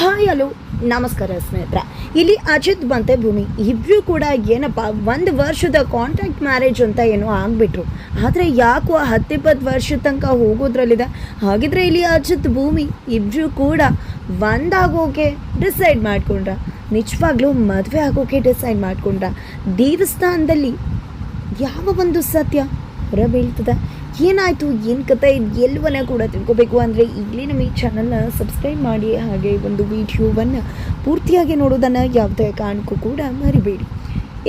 Hi, hello, ನಮಸ್ಕಾರ ಸ್ನೇಹಿತರೆ. ಇಲ್ಲಿ ಅಜಿತ್ ಬಂತೆ ಭೂಮಿ. ಇಬ್ಬರು ಕೂಡ ಏನಪ್ಪ, ಒಂದು ವರ್ಷದ ಕಾಂಟ್ರಾಕ್ಟ್ ಮ್ಯಾರೇಜ್ ಅಂತ ಏನೋ ಆಗಿಬಿಟ್ರು. ಆದರೆ ಯಾಕೋ ಹತ್ತಿಪ್ಪತ್ತು ವರ್ಷದ ತನಕ ಹೋಗೋದ್ರಲ್ಲಿದೆ. ಹಾಗಿದ್ರೆ ಇಲ್ಲಿ ಅಜಿತ್ ಭೂಮಿ ಇಬ್ಬರೂ ಕೂಡ ಒಂದಾಗೋಕೆ ಡಿಸೈಡ್ ಮಾಡಿಕೊಂಡ್ರ. ನಿಜವಾಗ್ಲೂ ಮದುವೆ ಆಗೋಕೆ ಡಿಸೈಡ್ ಮಾಡಿಕೊಂಡ್ರ. ದೇವಸ್ಥಾನದಲ್ಲಿ ಯಾವ ಒಂದು ಸತ್ಯ ಹೊರಬೀಳ್ತದೆ. ಏನಾಯಿತು? ಏನು ಕತೆ? ಇದು ಎಲ್ಲವನ್ನ ಕೂಡ ತಿಳ್ಕೊಬೇಕು ಅಂದರೆ ಈಗಲೇ ನಮ್ಮ ಈ ಚಾನಲ್ನ ಸಬ್ಸ್ಕ್ರೈಬ್ ಮಾಡಿ ಹಾಗೆ ಒಂದು ವಿಡಿಯೋವನ್ನು ಪೂರ್ತಿಯಾಗಿ ನೋಡೋದನ್ನು ಯಾವುದೇ ಕಾರಣಕ್ಕೂ ಕೂಡ ಮರಿಬೇಡಿ.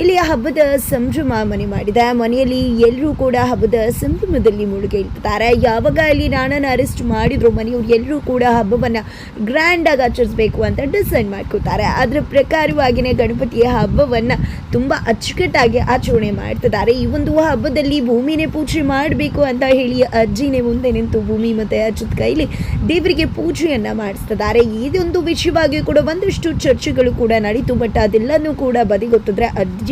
ಇಲ್ಲಿ ಹಬ್ಬದ ಸಂಭ್ರಮ ಮನೆ ಮಾಡಿದೆ. ಮನೆಯಲ್ಲಿ ಎಲ್ಲರೂ ಕೂಡ ಹಬ್ಬದ ಸಂಭ್ರಮದಲ್ಲಿ ಮುಳುಗಿರ್ತಾರೆ ಯಾವಾಗ ಇಲ್ಲಿ ನಾನನ್ನು ಅರೆಸ್ಟ್ ಮಾಡಿದ್ರು ಮನೆಯವರು ಎಲ್ಲರೂ ಕೂಡ ಹಬ್ಬವನ್ನು ಗ್ರ್ಯಾಂಡಾಗಿ ಆಚರಿಸಬೇಕು ಅಂತ ಡಿಸೈಡ್ ಮಾಡ್ಕೋತಾರೆ ಅದರ ಪ್ರಕಾರವಾಗಿಯೇ ಗಣಪತಿಯ ಹಬ್ಬವನ್ನು ತುಂಬ ಅಚ್ಚುಕಟ್ಟಾಗಿ ಆಚರಣೆ ಮಾಡ್ತಿದ್ದಾರೆ. ಈ ಒಂದು ಹಬ್ಬದಲ್ಲಿ ಭೂಮಿನೇ ಪೂಜೆ ಮಾಡಬೇಕು ಅಂತ ಹೇಳಿ ಅಜ್ಜಿನೇ ಮುಂದೆ ನಿಂತು ಭೂಮಿ ಮತ್ತು ಅಜ್ಜದ ಕೈಲಿ ದೇವರಿಗೆ ಪೂಜೆಯನ್ನು ಮಾಡಿಸ್ತಿದ್ದಾರೆ. ಇದೊಂದು ವಿಷಯವಾಗಿ ಕೂಡ ಒಂದಷ್ಟು ಚರ್ಚೆಗಳು ಕೂಡ ನಡೀತು ಬಟ್ ಅದೆಲ್ಲನೂ ಕೂಡ ಬದಿಗೊತ್ತಿದ್ರೆ ಅಜ್ಜಿ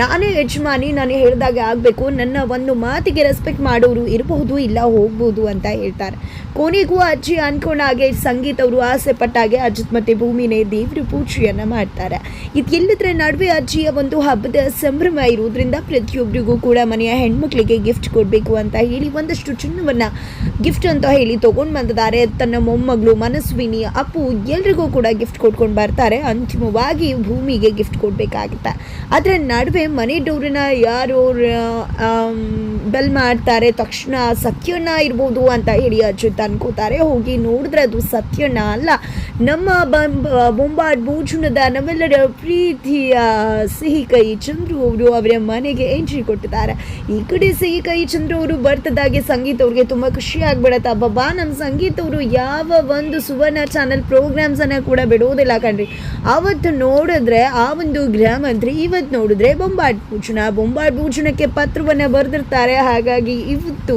ನಾನೇ ಯಜಮಾನಿ, ನಾನು ಹೇಳಿದಾಗ ಆಗಬೇಕು. ನನ್ನ ಒಂದು ಮಾತಿಗೆ ರೆಸ್ಪೆಕ್ಟ್ ಮಾಡೋರು ಇರಬಹುದು ಇಲ್ಲ, ಹೋಗ್ಬೋದು ಅಂತ ಹೇಳ್ತಾರೆ. ಕೊನೆಗೂ ಅಜ್ಜಿ ಅನ್ಕೊಂಡ ಹಾಗೆ ಸಂಗೀತ ಅವರು ಆಸೆ ಪಟ್ಟಾಗೆ ಅಜ್ಜಿ ಮತ್ತು ಭೂಮಿನೇ ದೇವರು ಪೂಜೆಯನ್ನು ಮಾಡ್ತಾರೆ. ಇದೆಲ್ಲದರ ನಡುವೆ ಅಜ್ಜಿಯ ಒಂದು ಹಬ್ಬದ ಸಂಭ್ರಮ ಇರುವುದರಿಂದ ಪ್ರತಿಯೊಬ್ಬರಿಗೂ ಕೂಡ ಮನೆಯ ಹೆಣ್ಮಕ್ಳಿಗೆ ಗಿಫ್ಟ್ ಕೊಡಬೇಕು ಅಂತ ಹೇಳಿ ಒಂದಷ್ಟು ಚಿನ್ನವನ್ನು ಗಿಫ್ಟ್ ಅಂತ ಹೇಳಿ ತೊಗೊಂಡು ಬಂದಿದ್ದಾರೆ. ತನ್ನ ಮೊಮ್ಮಗಳು ಮನಸ್ವಿನಿ, ಅಪ್ಪು ಎಲ್ರಿಗೂ ಕೂಡ ಗಿಫ್ಟ್ ಕೊಟ್ಕೊಂಡು ಬರ್ತಾರೆ. ಅಂತಿಮವಾಗಿ ಭೂಮಿಗೆ ಗಿಫ್ಟ್ ಕೊಡಬೇಕಾಗುತ್ತೆ. ಅದರ ನಡುವೆ ಮನೆ ಡೋರಿನ ಯಾರು ಬೆಲ್ ಮಾಡ್ತಾರೆ, ತಕ್ಷಣ ಸತ್ಯಣ್ಣ ಇರ್ಬೋದು ಅಂತ ಹೇಳಿ ಅಚ್ಯುತ್ ಅನ್ಕೋತಾರೆ ಹೋಗಿ ನೋಡಿದ್ರೆ ಅದು ಸತ್ಯಣ್ಣ ಅಲ್ಲ. ನಮ್ಮ ಬೊಂಬಾಡ್ ಭೋಜನದ ನಮ್ಮೆಲ್ಲರ ಪ್ರೀತಿಯ ಸಿಹಿ ಕೈ ಚಂದ್ರು ಅವರು ಅವರ ಮನೆಗೆ ಎಂಟ್ರಿ ಕೊಟ್ಟಿದ್ದಾರೆ. ಈ ಕಡೆ ಸಿಹಿ ಕೈ ಚಂದ್ರು ಅವರು ಬರ್ತದಾಗೆ ಸಂಗೀತ ಅವ್ರಿಗೆ ತುಂಬ ಖುಷಿ ಆಗ್ಬಿಡತ್ತೆ. ಅಬ್ಬಬ್ಬಾ ನಮ್ಮ ಸಂಗೀತ ಅವರು ಯಾವ ಒಂದು ಸುವರ್ಣ ಚಾನಲ್ ಪ್ರೋಗ್ರಾಮ್ಸನ್ನು ಕೂಡ ಬಿಡೋದಿಲ್ಲ ಕಣ್ರಿ. ಅವತ್ತು ನೋಡಿದ್ರೆ ಆ ಒಂದು ಗೃಹ ಮಂತ್ರಿ ಇವತ್ತು ನೋಡಿದ್ರೆ ಬೊಂಬಾಟ್ ಪೂಜನ ಬೊಂಬಾಟ್ ಪೂಜನಕ್ಕೆ ಪತ್ರವನ್ನು ಬರೆದಿರ್ತಾರೆ. ಹಾಗಾಗಿ ಇವತ್ತು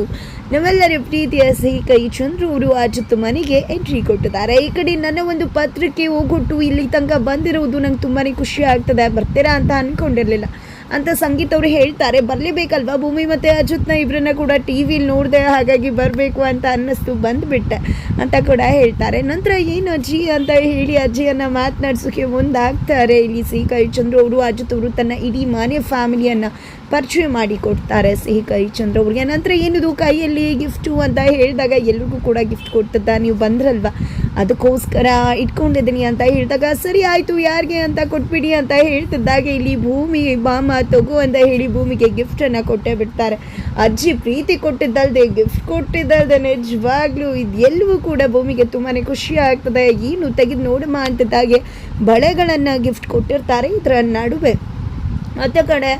ನಮ್ಮೆಲ್ಲರ ಪ್ರೀತಿಯ ಸಿಹಿ ಕೈ ಚಂದ್ರೂರು ಅಜಿತ್ ಮನೆಗೆ ಎಂಟ್ರಿ ಕೊಟ್ಟಿದ್ದಾರೆ. ಈ ಕಡೆ ನನ್ನ ಒಂದು ಪತ್ರಕ್ಕೆ ಹೋಗೊಟ್ಟು ಇಲ್ಲಿ ತನಕ ಬಂದಿರುವುದು ನಂಗೆ ತುಂಬಾ ಖುಷಿ ಆಗ್ತದೆ. ಬರ್ತೀರಾ ಅಂತ ಅಂದ್ಕೊಂಡಿರಲಿಲ್ಲ ಅಂತ ಸಂಗೀತ ಅವರು ಹೇಳ್ತಾರೆ. ಬರಲೇಬೇಕಲ್ವಾ? ಭೂಮಿ ಮತ್ತು ಅಜಿತ್ನ ಇಬ್ಬರನ್ನ ಕೂಡ ಟಿ ವಿಲಿ ನೋಡಿದೆ ಹಾಗಾಗಿ ಬರಬೇಕು ಅಂತ ಅನ್ನಿಸ್ತು, ಬಂದುಬಿಟ್ಟೆ ಅಂತ ಕೂಡ ಹೇಳ್ತಾರೆ. ನಂತರ ಏನು ಅಜ್ಜಿ ಅಂತ ಹೇಳಿ ಅಜ್ಜಿಯನ್ನು ಮಾತನಾಡ್ಸೋಕ್ಕೆ ಮುಂದಾಗ್ತಾರೆ. ಇಲ್ಲಿ ಸಿಹಿ ಕೈ ಚಂದ್ರು ಅವರು, ಅಜಿತ್ ಅವರು ತನ್ನ ಇಡೀ ಮನೆ ಫ್ಯಾಮಿಲಿಯನ್ನು ಪರಿಚಯ ಮಾಡಿ ಕೊಡ್ತಾರೆ ಸಿಹಿ ಕೈ ಚಂದ್ರ ಅವ್ರಿಗೆ. ನಂತರ ಏನಿದು ಕೈಯಲ್ಲಿ ಗಿಫ್ಟು ಅಂತ ಹೇಳಿದಾಗ ಎಲ್ರಿಗೂ ಕೂಡ ಗಿಫ್ಟ್ ಕೊಟ್ಟದ್ದ. ನೀವು ಬಂದ್ರಲ್ವ? ಅದಕ್ಕೋಸ್ಕರ ಇಟ್ಕೊಂಡಿದ್ದೀನಿ ಅಂತ ಹೇಳಿದಾಗ, ಸರಿ ಆಯಿತು, ಯಾರಿಗೆ ಅಂತ ಕೊಟ್ಬಿಡಿ ಅಂತ ಹೇಳ್ತಿದ್ದಾಗ, ಇಲ್ಲಿ ಭೂಮಿ ಬಾಮ ತಗೋ ಅಂತ ಹೇಳಿ ಭೂಮಿಗೆ ಗಿಫ್ಟನ್ನು ಕೊಟ್ಟೇ ಬಿಡ್ತಾರೆ. ಅಜ್ಜಿ ಪ್ರೀತಿ ಕೊಟ್ಟಿದ್ದಲ್ದೆ ಗಿಫ್ಟ್ ಕೊಟ್ಟಿದ್ದಲ್ದೆ ನಿಜವಾಗ್ಲೂ ಇದು ಎಲ್ಲವೂ ಕೂಡ ಭೂಮಿಗೆ ತುಂಬಾ ಖುಷಿ ಆಗ್ತದೆ. ಏನು ತೆಗೆದು ನೋಡಮ್ಮ ಅಂತಿದ್ದಾಗೆ, ಬಳೆಗಳನ್ನು ಗಿಫ್ಟ್ ಕೊಟ್ಟಿರ್ತಾರೆ, ಇದರ ನಡುವೆ. ಮತ್ತೆ ಕಡೆ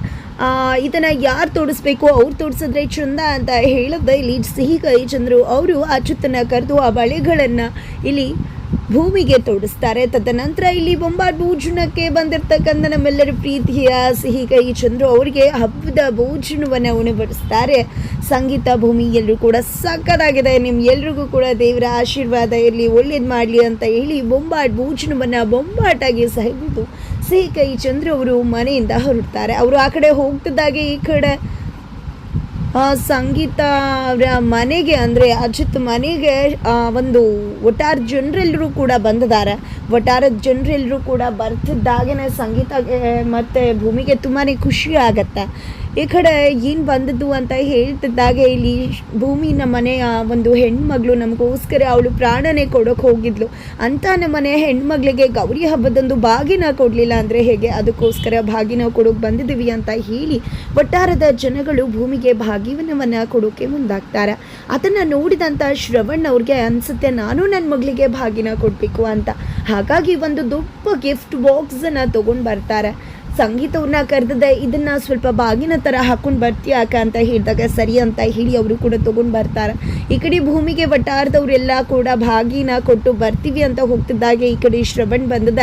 ಇದನ್ನು ಯಾರು ತೋಡಿಸ್ಬೇಕು? ಅವ್ರು ತೋಡಿಸಿದ್ರೆ ಚಂದ ಅಂತ ಹೇಳಿದ್ರೆ ಇಲ್ಲಿ ಸಿಹಿ ಕೈ ಚಂದ್ರು. ಅವರು ಆ ಚುತ್ತನ್ನು ಕರೆದು ಆ ಬಳೆಗಳನ್ನು ಇಲ್ಲಿ ಭೂಮಿಗೆ ತೋಡಿಸ್ತಾರೆ. ತದನಂತರ ಇಲ್ಲಿ ಬೊಂಬಾಟ್ ಭೋಜನಕ್ಕೆ ಬಂದಿರತಕ್ಕಂಥ ನಮ್ಮೆಲ್ಲರ ಪ್ರೀತಿಯ ಸಿಹಿ ಕೈ ಚಂದ್ರು ಅವರಿಗೆ ಹಬ್ಬದ ಭೋಜನವನ್ನು ಉಣಬಡಿಸ್ತಾರೆ. ಸಂಗೀತ ಭೂಮಿ ಎಲ್ಲರೂ ಕೂಡ ಸಕ್ಕತ್ತಾಗಿದೆ. ನಿಮ್ಮ ಎಲ್ರಿಗೂ ಕೂಡ ದೇವರ ಆಶೀರ್ವಾದ ಇರಲಿ, ಒಳ್ಳೇದು ಮಾಡಲಿ ಅಂತ ಹೇಳಿ ಬೊಂಬಾಟ್ ಭೋಜನವನ್ನು ಬೊಂಬಾಟಾಗಿ ಸಹಿಬಿಟ್ಟು ಸಿಹಿ ಕೈ ಚಂದ್ರು ಅವರು ಮನೆಯಿಂದ ಹೊರಡ್ತಾರೆ. ಅವರು ಆ ಕಡೆ ಹೋಗ್ತಿದ್ದಾಗೆ ಈ ಕಡೆ ಸಂಗೀತ ಅವರ ಮನೆಗೆ ಅಂದರೆ ಅಜಿತ್ ಮನೆಗೆ ಒಂದು ಒಟ್ಟಾರೆ ಜನರೆಲ್ಲರೂ ಕೂಡ ಬಂದಿದ್ದಾರೆ. ಒಟ್ಟಾರೆ ಜನರೆಲ್ಲರೂ ಕೂಡ ಬರ್ತಿದ್ದಾಗೇ ಸಂಗೀತ ಮತ್ತು ಭೂಮಿಗೆ ತುಂಬಾ ಖುಷಿ ಆಗತ್ತೆ. ಈ ಕಡೆ ಏನು ಬಂದದ್ದು ಅಂತ ಹೇಳ್ತಿದ್ದಾಗೆ ಇಲ್ಲಿ ಭೂಮಿ ನಮ್ಮ ಮನೆಯ ಒಂದು ಹೆಣ್ಮಗಳು ನಮಗೋಸ್ಕರ ಅವಳು ಪ್ರಾಣನೇ ಕೊಡೋಕೆ ಹೋಗಿದ್ಲು. ಅಂತ ನಮ್ಮ ಮನೆ ಹೆಣ್ಮಗಳಿಗೆ ಗೌರಿ ಹಬ್ಬದಂದು ಬಾಗಿನ ಕೊಡಲಿಲ್ಲ ಅಂದರೆ ಹೇಗೆ? ಅದಕ್ಕೋಸ್ಕರ ಬಾಗಿನ ಕೊಡೋಕೆ ಬಂದಿದ್ದೀವಿ ಅಂತ ಹೇಳಿ ಒಟ್ಟಾರದ ಜನಗಳು ಭೂಮಿಗೆ ಭಾಗಿವನವನ್ನು ಕೊಡೋಕೆ ಮುಂದಾಗ್ತಾರೆ. ಅದನ್ನು ನೋಡಿದಂಥ ಶ್ರವಣ್ ಅವ್ರಿಗೆ ಅನಿಸುತ್ತೆ, ನಾನು ನನ್ನ ಮಗಳಿಗೆ ಭಾಗಿನ ಕೊಡಬೇಕು ಅಂತ. ಹಾಗಾಗಿ ಒಂದು ದೊಡ್ಡ ಗಿಫ್ಟ್ ಬಾಕ್ಸನ್ನು ತೊಗೊಂಡು ಬರ್ತಾರೆ. ಸಂಗೀತವ್ರನ್ನ ಕರೆದಿದೆ ಇದನ್ನ ಸ್ವಲ್ಪ ಬಾಗಿನ ಥರ ಹಾಕೊಂಡು ಬರ್ತೀಯಾಕ ಅಂತ ಹೇಳಿದಾಗ ಸರಿ ಅಂತ ಹೇಳಿ ಅವರು ಕೂಡ ತೊಗೊಂಡು ಬರ್ತಾರೆ. ಈ ಕಡೆ ಭೂಮಿಗೆ ವಟಾರದವರೆಲ್ಲ ಕೂಡ ಬಾಗಿನ ಕೊಟ್ಟು ಬರ್ತೀವಿ ಅಂತ ಹೋಗ್ತಿದ್ದಾಗೆ ಈ ಕಡೆ ಶ್ರವಣ್ ಬಂದದ.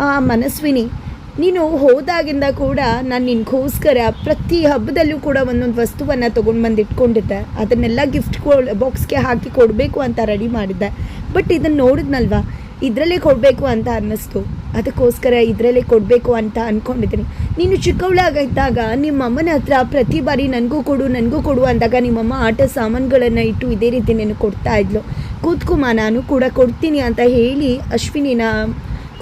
ಆ, ಮನಸ್ವಿನಿ, ನೀನು ಹೋದಾಗಿಂದ ಕೂಡ ನಾನು ನಿನಗೋಸ್ಕರ ಪ್ರತಿ ಹಬ್ಬದಲ್ಲೂ ಕೂಡ ಒಂದೊಂದು ವಸ್ತುವನ್ನು ತೊಗೊಂಡು ಬಂದು ಇಟ್ಕೊಂಡಿದ್ದೆ. ಅದನ್ನೆಲ್ಲ ಗಿಫ್ಟ್ ಕೊ ಬಾಕ್ಸ್ಗೆ ಹಾಕಿ ಕೊಡಬೇಕು ಅಂತ ರೆಡಿ ಮಾಡಿದ್ದೆ. ಬಟ್ ಇದನ್ನು ನೋಡಿದ್ನಲ್ವಾ? ಇದರಲ್ಲೇ ಕೊಡಬೇಕು ಅಂತ ಅನ್ನಿಸ್ತು. ಅದಕ್ಕೋಸ್ಕರ ಇದರಲ್ಲೇ ಕೊಡಬೇಕು ಅಂತ ಅಂದ್ಕೊಂಡಿದ್ದೀನಿ ನೀನು ಚಿಕ್ಕವಳಾಗಿದ್ದಾಗ ನಿಮ್ಮ ಅಮ್ಮನ ಹತ್ರ ಪ್ರತಿ ಬಾರಿ ನನಗೂ ಕೊಡು ನನಗೂ ಕೊಡು ಅಂದಾಗ ನಿಮ್ಮಮ್ಮ ಆಟ ಸಾಮಾನುಗಳನ್ನು ಇಟ್ಟು ಇದೇ ರೀತಿ ನೀನು ಕೊಡ್ತಾ ಇದ್ಲು. ಕೂತ್ಕುಮ ನಾನು ಕೂಡ ಕೊಡ್ತೀನಿ ಅಂತ ಹೇಳಿ ಅಶ್ವಿನಿನ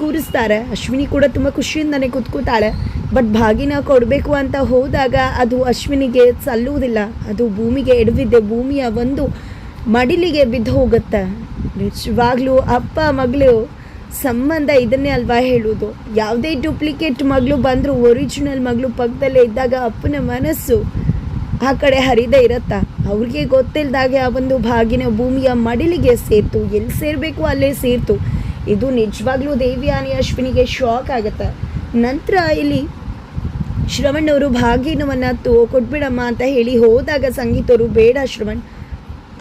ಕೂರಿಸ್ತಾರೆ. ಅಶ್ವಿನಿ ಕೂಡ ತುಂಬ ಖುಷಿಯಿಂದನೇ ಕೂತ್ಕೋತಾಳೆ ಬಟ್ ಭಾಗಿನ ಕೊಡಬೇಕು ಅಂತ ಹೋದಾಗ ಅದು ಅಶ್ವಿನಿಗೆ ಸಲ್ಲುವುದಿಲ್ಲ. ಅದು ಭೂಮಿಗೆ ಎಡವಿದ್ದೆ, ಭೂಮಿಯ ಒಂದು ಮಡಿಲಿಗೆ ಬಿದ್ದು ಹೋಗುತ್ತೆ. ನಿಜವಾಗ್ಲೂ ಅಪ್ಪ, ಮಗಳು, ಸಂಬಂಧ ಇದನ್ನೇ ಅಲ್ವಾ ಹೇಳುವುದು? ಯಾವುದೇ ಡೂಪ್ಲಿಕೇಟ್ ಮಗಳು ಬಂದರೂ ಒರಿಜಿನಲ್ ಮಗಳು ಪಕ್ಕದಲ್ಲೇ ಇದ್ದಾಗ ಅಪ್ಪನ ಮನಸ್ಸು ಆ ಕಡೆ ಹರಿದೇ ಇರತ್ತಾ? ಅವ್ರಿಗೆ ಗೊತ್ತಿಲ್ಲದಾಗೆ ಆ ಒಂದು ಭಾಗಿನ ಭೂಮಿಯ ಮಡಿಲಿಗೆ ಸೇರ್ತು. ಎಲ್ಲಿ ಸೇರಬೇಕು ಅಲ್ಲೇ ಸೇರ್ತು. ಇದು ನಿಜವಾಗ್ಲೂ ದೇವಿಯಾನಿ ಅಶ್ವಿನಿಗೆ ಶಾಕ್ ಆಗುತ್ತೆ. ನಂತರ ಇಲ್ಲಿ ಶ್ರವಣ್ ಭಾಗಿನವನ್ನು ತೋ, ಕೊಟ್ಬಿಡಮ್ಮ ಅಂತ ಹೇಳಿ ಹೋದಾಗ ಸಂಗೀತವರು ಬೇಡ ಶ್ರವಣ್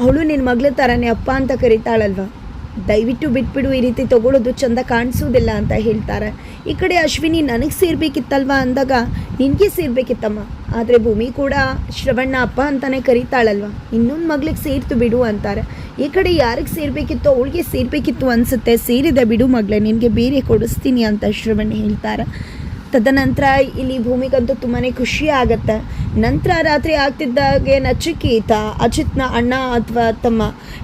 ಅವಳು ನಿನ್ನ ಮಗಳ ಥರನೇ ಅಪ್ಪ ಅಂತ ಕರಿತಾಳಲ್ವ? ದಯವಿಟ್ಟು ಬಿಟ್ಬಿಡು, ಈ ರೀತಿ ತೊಗೊಳೋದು ಚಂದ ಕಾಣಿಸೋದಿಲ್ಲ ಅಂತ ಹೇಳ್ತಾರೆ. ಈ ಕಡೆ ಅಶ್ವಿನಿ ನನಗೆ ಸೇರಬೇಕಿತ್ತಲ್ವ ಅಂದಾಗ, ನಿನಗೆ ಸೇರ್ಬೇಕಿತ್ತಮ್ಮ. ಆದರೆ ಭೂಮಿ ಕೂಡ ಶ್ರವಣ್ಣ ಅಪ್ಪ ಅಂತಾನೆ ಕರೀತಾಳಲ್ವ? ಇನ್ನೊಂದು ಮಗಳಿಗೆ ಸೇರ್ತು ಬಿಡು ಅಂತಾರೆ. ಈ ಕಡೆ ಯಾರಿಗೆ ಸೇರಬೇಕಿತ್ತು ಅವಳಿಗೆ ಸೇರಬೇಕಿತ್ತು ಅನಿಸುತ್ತೆ. ಸೇರಿದೆ ಬಿಡು ಮಗಳೇ, ನಿನಗೆ ಬೇರೆ ಕೊಡಿಸ್ತೀನಿ ಅಂತ ಶ್ರವಣ್ಣ ಹೇಳ್ತಾರೆ. ತದನಂತರ ಇಲ್ಲಿ ಭೂಮಿಗಂತೂ ತುಂಬಾ ಖುಷಿ ಆಗುತ್ತೆ. ನಂತರ ರಾತ್ರಿ ಆಗ್ತಿದ್ದಾಗೆ ನಚಿಕೇತ ಅಚಿತ್ನ ಅಣ್ಣ ಅಥವಾ ತಮ್ಮ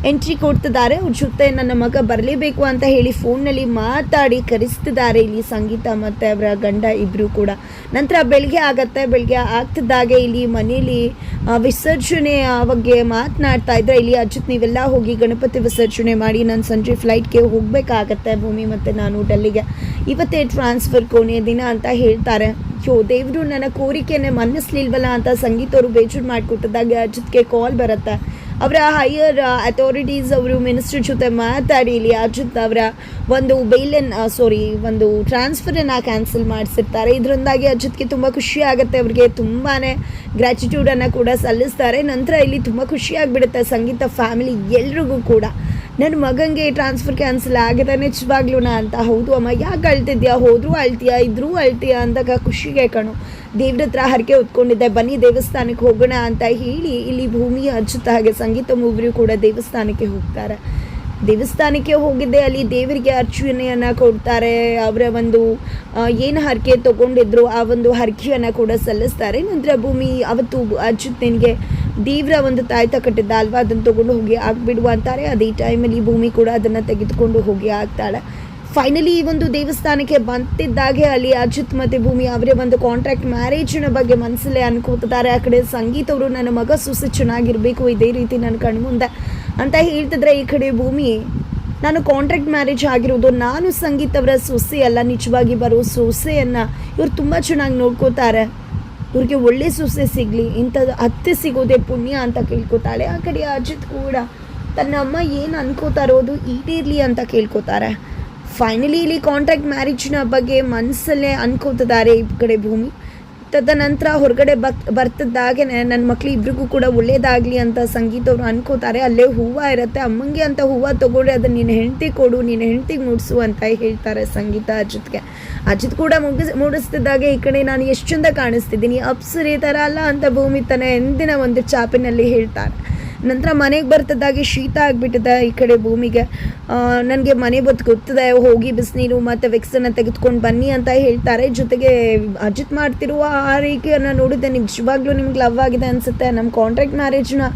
ಎಂಟ್ರಿ ಕೊಡ್ತಿದ್ದಾರೆ. ಅವ್ರ ಜೊತೆ ನನ್ನ ಮಗ ಬರಲೇಬೇಕು ಅಂತ ಹೇಳಿ ಫೋನ್ನಲ್ಲಿ ಮಾತಾಡಿ ಕರೆಸ್ತಿದ್ದಾರೆ. ಇಲ್ಲಿ ಸಂಗೀತ ಮತ್ತು ಅವರ ಗಂಡ ಇಬ್ಬರು ಕೂಡ. ನಂತರ ಬೆಳಗ್ಗೆ ಆಗತ್ತೆ. ಬೆಳಗ್ಗೆ ಆಗ್ತಿದ್ದಾಗೆ ಇಲ್ಲಿ ಮನೇಲಿ ವಿಸರ್ಜನೆಯ ಬಗ್ಗೆ ಮಾತನಾಡ್ತಾ ಇದ್ದರೆ ಇಲ್ಲಿ ಅಚಿತ್ ನೀವೆಲ್ಲ ಹೋಗಿ ಗಣಪತಿ ವಿಸರ್ಜನೆ ಮಾಡಿ ನಾನು ಸಂಜೆ ಫ್ಲೈಟ್ಗೆ ಹೋಗಬೇಕಾಗತ್ತೆ. ಭೂಮಿ ಮತ್ತು ನಾನು ಡೆಲ್ಲಿಗೆ. ಇವತ್ತೇ ಟ್ರಾನ್ಸ್ಫರ್ ಕೊನೆಯ ದಿನ ಅಂತ ಹೇಳ್ತಾರೆ. ಯೋ ದೇವರು ನನ್ನ ಕೋರಿಕೆಯನ್ನೇ ಮನ್ನಿಸ್ಲಿಲ್ವಲ್ಲ ಅಂತ ಸಂಗೀತ ಅವರು ಬೇಜಾರು ಮಾಡಿಕೊಟ್ಟಿದ್ದಾಗ. ಅಜಿತ್ಗೆ ಕಾಲ್ ಬರುತ್ತೆ. ಅವರ ಹೈಯರ್ ಅಥಾರಿಟೀಸ್ ಅವರು ಮಿನಿಸ್ಟರ್ ಜೊತೆ ಮಾತಾಡಿ ಇಲ್ಲಿ ಅಜಿತ್ ಅವರ ಒಂದು ಬೇಲನ್ನು ಸಾರಿ ಒಂದು ಟ್ರಾನ್ಸ್ಫರನ್ನು ಕ್ಯಾನ್ಸಲ್ ಮಾಡಿಸಿರ್ತಾರೆ. ಇದರಿಂದಾಗಿ ಅಜಿತ್ಗೆ ತುಂಬ ಖುಷಿ ಆಗುತ್ತೆ. ಅವ್ರಿಗೆ ತುಂಬಾ ಗ್ರ್ಯಾಟಿಟ್ಯೂಡನ್ನು ಕೂಡ ಸಲ್ಲಿಸ್ತಾರೆ. ನಂತರ ಇಲ್ಲಿ ತುಂಬ ಖುಷಿಯಾಗಿಬಿಡುತ್ತೆ ಸಂಗೀತ ಫ್ಯಾಮಿಲಿ ಎಲ್ರಿಗೂ ಕೂಡ. ನನ್ನ ಮಗನಿಗೆ ಟ್ರಾನ್ಸ್ಫರ್ ಕ್ಯಾನ್ಸಲ್ ಆಗಿದೆ ನಿಜವಾಗ್ಲೂ ಅಂತ, ಹೌದು ಅಮ್ಮ, ಯಾಕೆ ಅಳ್ತಿದ್ಯಾ? ಹೋದರೂ ಅಳ್ತೀಯಾ? ಇದ್ರೂ ಅಳ್ತೀಯಾ ಅಂದಾಗ ಖುಷಿಗೆ ಕಣು. ದೇವ್ರ ಹತ್ರ ಹರಕೆ ಹೊತ್ಕೊಂಡಿದ್ದೆ, ಬನ್ನಿ ದೇವಸ್ಥಾನಕ್ಕೆ ಹೋಗೋಣ ಅಂತ ಹೇಳಿ ಇಲ್ಲಿ ಭೂಮಿ ಹಚ್ಚುತ್ತ ಹಾಗೆ ಸಂಗೀತ ಮೂವರು ಕೂಡ ದೇವಸ್ಥಾನಕ್ಕೆ ಹೋಗ್ತಾರೆ. ದೇವಸ್ಥಾನಕ್ಕೆ ಹೋಗಿದ್ದೆ, ಅಲ್ಲಿ ದೇವರಿಗೆ ಅರ್ಚನೆಯನ್ನು ಕೊಡ್ತಾರೆ, ಅವರ ಒಂದು ಏನು ಹರಕೆ ತಗೊಂಡಿದ್ರು ಆ ಒಂದು ಹರಕೆಯನ್ನು ಕೂಡ ಸಲ್ಲಿಸ್ತಾರೆ. ನಂತರ ಭೂಮಿ ಅವತ್ತು ಅಚ್ಯುತ್ ನಿನಗೆ ದೇವರ ಒಂದು ತಾಯ್ತ ಕಟ್ಟಿದ್ದ ಅಲ್ವಾ? ಅದನ್ನು ತಗೊಂಡು ಹೋಗಿ ಹಾಕ್ಬಿಡುವ ಅಂತಾರೆ. ಅದೇ ಟೈಮಲ್ಲಿ ಭೂಮಿ ಕೂಡ ಅದನ್ನು ತೆಗೆದುಕೊಂಡು ಹೋಗಿ ಆಗ್ತಾಳೆ ಫೈನಲಿ ಈ ಒಂದು ದೇವಸ್ಥಾನಕ್ಕೆ ಬಂತಿದ್ದಾಗೆ ಅಲ್ಲಿ ಅಜಿತ್ ಮತ್ತು ಭೂಮಿ ಅವರೇ ಒಂದು ಕಾಂಟ್ರಾಕ್ಟ್ ಮ್ಯಾರೇಜಿನ ಬಗ್ಗೆ ಮನಸ್ಸಲ್ಲೇ ಅನ್ಕೋತಿದ್ದಾರೆ. ಆ ಕಡೆ ಸಂಗೀತ ಅವರು, ನನ್ನ ಮಗ ಸೊಸೆ ಚೆನ್ನಾಗಿರಬೇಕು, ಇದೇ ರೀತಿ ನನ್ನ ಕಣ್ಮುಂದೆ ಅಂತ ಹೇಳ್ತಿದ್ರೆ ಈ ಕಡೆ ಭೂಮಿ, ನಾನು ಕಾಂಟ್ರಾಕ್ಟ್ ಮ್ಯಾರೇಜ್ ಆಗಿರೋದು, ನಾನು ಸಂಗೀತ ಅವರ ಸೊಸೆ ಅಲ್ಲ. ನಿಜವಾಗಿ ಬರೋ ಸೊಸೆಯನ್ನು ಇವರು ತುಂಬ ಚೆನ್ನಾಗಿ ನೋಡ್ಕೋತಾರೆ. ಇವ್ರಿಗೆ ಒಳ್ಳೆ ಸೊಸೆ ಸಿಗಲಿ, ಇಂಥದ್ದು ಅತ್ತೆ ಸಿಗೋದೇ ಪುಣ್ಯ ಅಂತ ಕೇಳ್ಕೊತಾಳೆ. ಆ ಕಡೆ ಅಜಿತ್ ಕೂಡ ತನ್ನ ಅಮ್ಮ ಏನು ಅನ್ಕೋತಾರೋ ಅದು ಈಡೇರಲಿ ಅಂತ ಕೇಳ್ಕೊತಾರೆ. ಫೈನಲಿ ಇಲ್ಲಿ ಕಾಂಟ್ರಾಕ್ಟ್ ಮ್ಯಾರೇಜ್ನ ಬಗ್ಗೆ ಮನಸ್ಸಲ್ಲೇ ಅನ್ಕೋತಿದ್ದಾರೆ ಈ ಕಡೆ ಭೂಮಿ. ತದನಂತರ ಹೊರಗಡೆ ಬಕ್ ಬರ್ತದಾಗೆ ನನ್ನ ಮಕ್ಳು ಇಬ್ರಿಗೂ ಕೂಡ ಒಳ್ಳೇದಾಗಲಿ ಅಂತ ಸಂಗೀತ ಅವರು ಅನ್ಕೋತಾರೆ. ಅಲ್ಲೇ ಹೂವು ಇರುತ್ತೆ. ಅಮ್ಮಂಗೆ ಅಂತ ಹೂವು ತೊಗೊಂಡ್ರೆ ಅದನ್ನು ನಿನ್ನ ಹೆಂಡತಿ ಕೊಡು ನಿನ್ನ ಹೆಂಡತಿಗೆ ಮುಡಿಸು ಅಂತ ಹೇಳ್ತಾರೆ ಸಂಗೀತ ಅಜಿತ್ಗೆ. ಅಜಿತ್ ಕೂಡ ಮುಗಿಸ್, ಮೂಡಿಸ್ತಿದ್ದಾಗೆ, ಈ ಕಡೆ ನಾನು ಎಷ್ಟು ಚಂದ ಕಾಣಿಸ್ತಿದ್ದೀನಿ. ಅಪ್ಸರಿ ಥರ ಅಲ್ಲ ಅಂತ ಭೂಮಿ ತನ ಎಂದಿನ ಒಂದು ಚಾಪಿನಲ್ಲಿ ಹೇಳ್ತಾರೆ. ನಂತರ ಮನೆಗೆ ಬರ್ತದಾಗಿ ಶೀತ ಆಗಿಬಿಟ್ಟಿದೆ ಈ ಕಡೆ ಭೂಮಿಗೆ. ನನಗೆ ಮನೆ ಬತ್ತು ಗೊತ್ತಿದೆ, ಹೋಗಿ ಬಿಸಿನೀರು ಮತ್ತು ವಿಕ್ಸನ್ನು ತೆಗೆದುಕೊಂಡು ಬನ್ನಿ ಅಂತ ಹೇಳ್ತಾರೆ. ಜೊತೆಗೆ ಅಜಿತ್ ಮಾಡ್ತಿರುವ ಆ ರೀತಿಯನ್ನು ನೋಡಿದ್ದೆ ನಿಜವಾಗ್ಲೂ ನಿಮ್ಗೆ ಲವ್ ಆಗಿದೆ ಅನಿಸುತ್ತೆ. ನಮ್ಮ ಕಾಂಟ್ರಾಕ್ಟ್ ಮ್ಯಾರೇಜ್ನ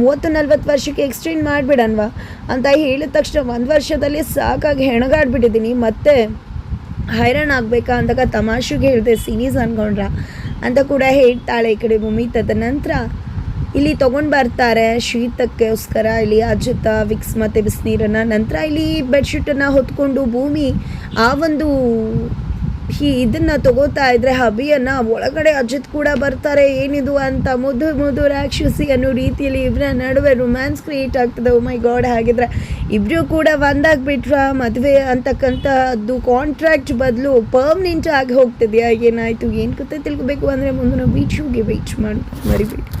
ಮೂವತ್ತು ನಲ್ವತ್ತು ವರ್ಷಕ್ಕೆ ಎಕ್ಸ್ಟೆಂಡ್ ಮಾಡಿಬಿಡನ್ವಾ ಅಂತ ಹೇಳಿದ ತಕ್ಷಣ ಒಂದು ವರ್ಷದಲ್ಲಿ ಸಾಕಾಗಿ ಹೆಣಗಾಡ್ಬಿಟ್ಟಿದ್ದೀನಿ ಮತ್ತೆ ಹೈರಾಣ ಆಗಬೇಕಾ ಅಂದಾಗ ತಮಾಷೆಗೆ ಹೇಳಿದೆ ಸೀರೀಸ್ ಅನ್ಕೊಂಡ್ರ ಅಂತ ಕೂಡ ಹೇಳ್ತಾಳೆ ಈ ಕಡೆ ಭೂಮಿ. ತದನಂತರ ಇಲ್ಲಿ ತೊಗೊಂಡು ಬರ್ತಾರೆ ಶೀತಕ್ಕೋಸ್ಕರ, ಇಲ್ಲಿ ಅಜಿತ ವಿಕ್ಸ್ ಮತ್ತು ಬಿಸಿನೀರನ್ನು. ನಂತರ ಇಲ್ಲಿ ಬೆಡ್ಶೀಟನ್ನು ಹೊತ್ಕೊಂಡು ಭೂಮಿ, ಆ ಒಂದು ಈ ಇದನ್ನು ತಗೋತಾ ಇದ್ರೆ ಹಬಿಯನ್ನು ಒಳಗಡೆ ಅಜಿತ್ ಕೂಡ ಬರ್ತಾರೆ. ಏನಿದು ಅಂತ ಮುದು ಮುದು ರಾಕ್ಷಸಿ ಅನ್ನೋ ರೀತಿಯಲ್ಲಿ ಇಬ್ಬರ ನಡುವೆ ರೊಮ್ಯಾನ್ಸ್ ಕ್ರಿಯೇಟ್ ಆಗ್ತದೆ. ಮೈ ಗಾಡ್ ಹಾಗಿದ್ರೆ ಇಬ್ಬರು ಕೂಡ ಒಂದಾಗ್ಬಿಟ್ರ ಮದುವೆ ಅಂತಕ್ಕಂಥದ್ದು ಕಾಂಟ್ರಾಕ್ಟ್ ಬದಲು ಪರ್ಮನೆಂಟ್ ಆಗಿ ಹೋಗ್ತಿದೆಯಾ? ಏನಾಯಿತು? ಏನು ಕತೆ ತಿಳ್ಕೊಬೇಕು ಅಂದರೆ ಮುಂದಿನ ಹೋಗಿ ಬೀಚ್ ಮಾಡಿ ಮರಿಬೇಡಿ.